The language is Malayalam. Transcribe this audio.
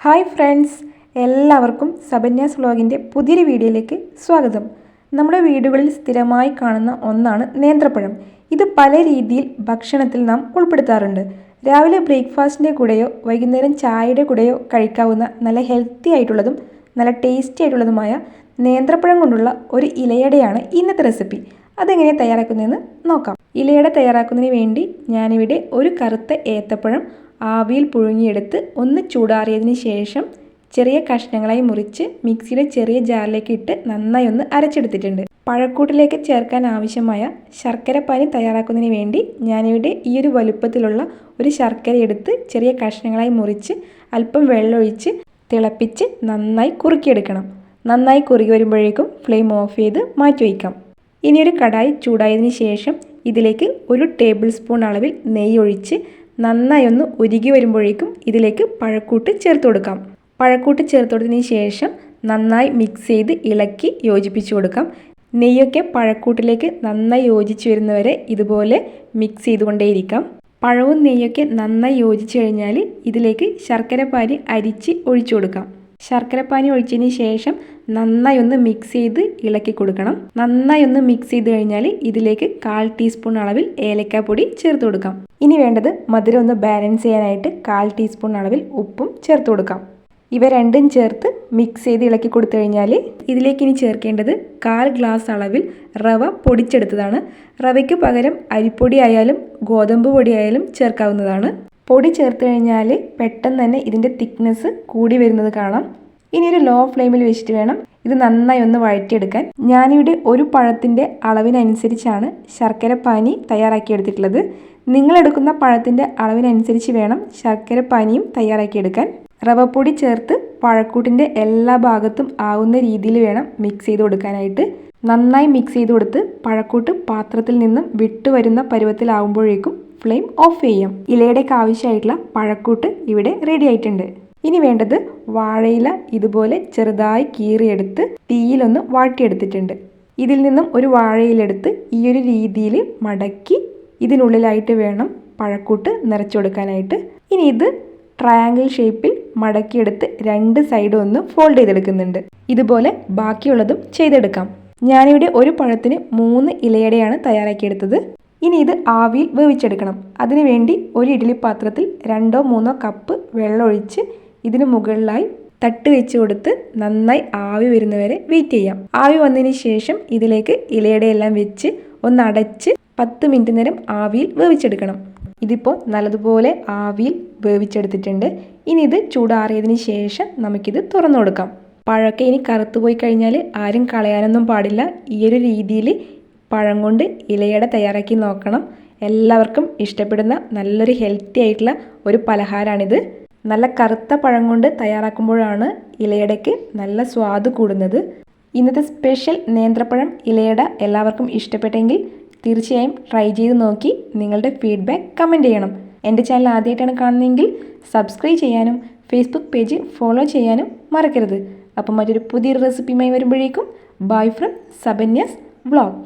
ഹായ് ഫ്രണ്ട്സ് എല്ലാവർക്കും സബന്യാസ് വ്ലോഗിന്റെ പുതിയൊരു വീഡിയോയിലേക്ക് സ്വാഗതം. നമ്മുടെ വീടുകളിൽ സ്ഥിരമായി കാണുന്ന ഒന്നാണ് നേന്ത്രപ്പഴം. ഇത് പല രീതിയിൽ ഭക്ഷണത്തിൽ നാം ഉൾപ്പെടുത്താറുണ്ട്. രാവിലെ ബ്രേക്ക്ഫാസ്റ്റിന്റെ കൂടെയോ വൈകുന്നേരം ചായയുടെ കൂടെയോ കഴിക്കാവുന്ന നല്ല ഹെൽത്തി ആയിട്ടുള്ളതും നല്ല ടേസ്റ്റി ആയിട്ടുള്ളതുമായ നേന്ത്രപ്പഴം കൊണ്ടുള്ള ഒരു ഇലയടയാണ് ഇന്നത്തെ റെസിപ്പി. അതെങ്ങനെ തയ്യാറാക്കുന്നതെന്ന് നോക്കാം. ഇലയട തയ്യാറാക്കുന്നതിന് വേണ്ടി ഞാനിവിടെ ഒരു കറുത്ത ഏത്തപ്പഴം ആവിയിൽ പുഴുങ്ങിയെടുത്ത് ഒന്ന് ചൂടാറിയതിന് ശേഷം ചെറിയ കഷ്ണങ്ങളായി മുറിച്ച് മിക്സിയുടെ ചെറിയ ജാറിലേക്ക് ഇട്ട് നന്നായി ഒന്ന് അരച്ചെടുത്തിട്ടുണ്ട്. പഴക്കൂട്ടിലേക്ക് ചേർക്കാൻ ആവശ്യമായ ശർക്കര പനി തയ്യാറാക്കുന്നതിന് വേണ്ടി ഞാനിവിടെ ഈ ഒരു വലുപ്പത്തിലുള്ള ഒരു ശർക്കര എടുത്ത് ചെറിയ കഷ്ണങ്ങളായി മുറിച്ച് അല്പം വെള്ളമൊഴിച്ച് തിളപ്പിച്ച് നന്നായി കുറുക്കിയെടുക്കണം. നന്നായി കുറുകി വരുമ്പോഴേക്കും ഫ്ലെയിം ഓഫ് ചെയ്ത് മാറ്റി വയ്ക്കാം ഇനി ഒരു കടായി ചൂടായതിന് ശേഷം ഇതിലേക്ക് ഒരു ടേബിൾ സ്പൂൺ അളവിൽ നെയ്യ് ഒഴിച്ച് നന്നായി ഒന്ന് ഉരുകി വരുമ്പോഴേക്കും ഇതിലേക്ക് പഴക്കൂട്ട് ചേർത്ത് കൊടുക്കാം. പഴക്കൂട്ട് ചേർത്ത് കൊടുത്തതിന് ശേഷം നന്നായി മിക്സ് ചെയ്ത് ഇളക്കി യോജിപ്പിച്ച് കൊടുക്കാം. നെയ്യൊക്കെ പഴക്കൂട്ടിലേക്ക് നന്നായി യോജിച്ച് വരുന്നവരെ ഇതുപോലെ മിക്സ് ചെയ്തുകൊണ്ടേയിരിക്കാം. പഴവും നെയ്യൊക്കെ നന്നായി യോജിച്ച് കഴിഞ്ഞാൽ ഇതിലേക്ക് ശർക്കര ശർക്കരപ്പാനി അരിച്ച് ഒഴിച്ചു കൊടുക്കാം. ശർക്കരപ്പാനി ഒഴിച്ചതിന് ശേഷം നന്നായി ഒന്ന് മിക്സ് ചെയ്ത് ഇളക്കി കൊടുക്കണം. നന്നായി ഒന്ന് മിക്സ് ചെയ്ത് കഴിഞ്ഞാൽ ഇതിലേക്ക് കാൽ ടീസ്പൂൺ അളവിൽ ഏലക്കാപ്പൊടി ചേർത്ത് കൊടുക്കാം. ഇനി വേണ്ടത് മധുരം ഒന്ന് ബാലൻസ് ചെയ്യാനായിട്ട് കാൽ ടീസ്പൂൺ അളവിൽ ഉപ്പും ചേർത്ത് കൊടുക്കാം. ഇവ രണ്ടും ചേർത്ത് മിക്സ് ചെയ്ത് ഇളക്കി കൊടുത്തു കഴിഞ്ഞാൽ ഇതിലേക്ക് ഇനി ചേർക്കേണ്ടത് കാൽ ഗ്ലാസ് അളവിൽ റവ പൊടിച്ചെടുത്തതാണ്. റവയ്ക്ക് പകരം അരിപ്പൊടി ആയാലും ഗോതമ്പ് പൊടി ആയാലും ചേർക്കാവുന്നതാണ്. പൊടി ചേർത്ത് കഴിഞ്ഞാൽ പെട്ടെന്ന് തന്നെ ഇതിന്റെ തിക്നെസ് കൂടി വരുന്നത് കാണാം. ഇനി ഒരു ലോ ഫ്ലെയിമിൽ വെച്ചിട്ട് വേണം ഇത് നന്നായി ഒന്ന് വഴറ്റിയെടുക്കാൻ. ഞാനിവിടെ ഒരു പഴത്തിന്റെ അളവിനനുസരിച്ചാണ് ശർക്കര പാനി തയ്യാറാക്കിയെടുത്തിട്ടുള്ളത്. നിങ്ങളെടുക്കുന്ന പഴത്തിന്റെ അളവിനനുസരിച്ച് വേണം ശർക്കര പാനിയും തയ്യാറാക്കിയെടുക്കാൻ. റവപ്പൊടി ചേർത്ത് പഴക്കൂട്ടിന്റെ എല്ലാ ഭാഗത്തും ആവുന്ന രീതിയിൽ വേണം മിക്സ് ചെയ്ത് കൊടുക്കാനായിട്ട്. നന്നായി മിക്സ് ചെയ്ത് കൊടുത്ത് പഴക്കൂട്ട് പാത്രത്തിൽ നിന്നും വിട്ടുവരുന്ന പരുവത്തിലാവുമ്പോഴേക്കും ഫ്ലെയിം ഓഫ് ചെയ്യാം. ഇലയുടെയൊക്കെ ആവശ്യമായിട്ടുള്ള പഴക്കൂട്ട് ഇവിടെ റെഡി ആയിട്ടുണ്ട്. ഇനി വേണ്ടത് വാഴയില ഇതുപോലെ ചെറുതായി കീറിയെടുത്ത് തീയിലൊന്ന് വാട്ടിയെടുത്തിട്ടുണ്ട്. ഇതിൽ നിന്നും ഒരു വാഴയിലെടുത്ത് ഈ ഒരു രീതിയിൽ മടക്കി ഇതിനുള്ളിലായിട്ട് വേണം പഴക്കൂട്ട് നിറച്ചു കൊടുക്കാനായിട്ട്. ഇനി ഇത് ട്രയാങ്കിൾ ഷേപ്പിൽ മടക്കിയെടുത്ത് രണ്ട് സൈഡും ഒന്ന് ഫോൾഡ് ചെയ്തെടുക്കുന്നുണ്ട്. ഇതുപോലെ ബാക്കിയുള്ളതും ചെയ്തെടുക്കാം. ഞാനിവിടെ ഒരു പഴത്തിന് മൂന്ന് ഇലയടയാണ് തയ്യാറാക്കിയെടുത്തത്. ഇനി ഇത് ആവിയിൽ വേവിച്ചെടുക്കണം. അതിനുവേണ്ടി ഒരു ഇഡ്ഡലി പാത്രത്തിൽ രണ്ടോ മൂന്നോ കപ്പ് വെള്ളമൊഴിച്ച് ഇതിന് മുകളിലായി തട്ട് വെച്ച് കൊടുത്ത് നന്നായി ആവി വരുന്നവരെ വെയിറ്റ് ചെയ്യാം. ആവി വന്നതിന് ശേഷം ഇതിലേക്ക് ഇലയുടെ എല്ലാം വെച്ച് ഒന്ന് അടച്ച് പത്ത് മിനിറ്റ് നേരം ആവിയിൽ വേവിച്ചെടുക്കണം. ഇതിപ്പോൾ നല്ലതുപോലെ ആവിയിൽ വേവിച്ചെടുത്തിട്ടുണ്ട്. ഇനി ഇത് ചൂടാറിയതിന് ശേഷം നമുക്കിത് തുറന്നു കൊടുക്കാം. പഴമൊക്കെ ഇനി കറുത്തുപോയി കഴിഞ്ഞാൽ ആരും കളയാനൊന്നും പാടില്ല. ഈ ഒരു രീതിയിൽ പഴം കൊണ്ട് ഇലയട തയ്യാറാക്കി നോക്കണം. എല്ലാവർക്കും ഇഷ്ടപ്പെടുന്ന നല്ലൊരു ഹെൽത്തി ആയിട്ടുള്ള ഒരു പലഹാരമാണിത് നല്ല കറുത്ത പഴം കൊണ്ട് തയ്യാറാക്കുമ്പോഴാണ് ഇലയടയ്ക്ക് നല്ല സ്വാദ് കൂടുന്നത്. ഇന്നത്തെ സ്പെഷ്യൽ നേന്ത്രപ്പഴം ഇലയട എല്ലാവർക്കും ഇഷ്ടപ്പെട്ടെങ്കിൽ തീർച്ചയായും ട്രൈ ചെയ്ത് നോക്കി നിങ്ങളുടെ ഫീഡ്ബാക്ക് കമന്റ് ചെയ്യണം. എന്റെ ചാനൽ ആദ്യമായിട്ടാണ് കാണുന്നതെങ്കിൽ സബ്സ്ക്രൈബ് ചെയ്യാനും ഫേസ്ബുക്ക് പേജ് ഫോളോ ചെയ്യാനും മറക്കരുത്. അപ്പം മറ്റൊരു പുതിയ റെസിപ്പിയുമായി വരുമ്പോഴേക്കും. Bye from സബന്യസ് vlog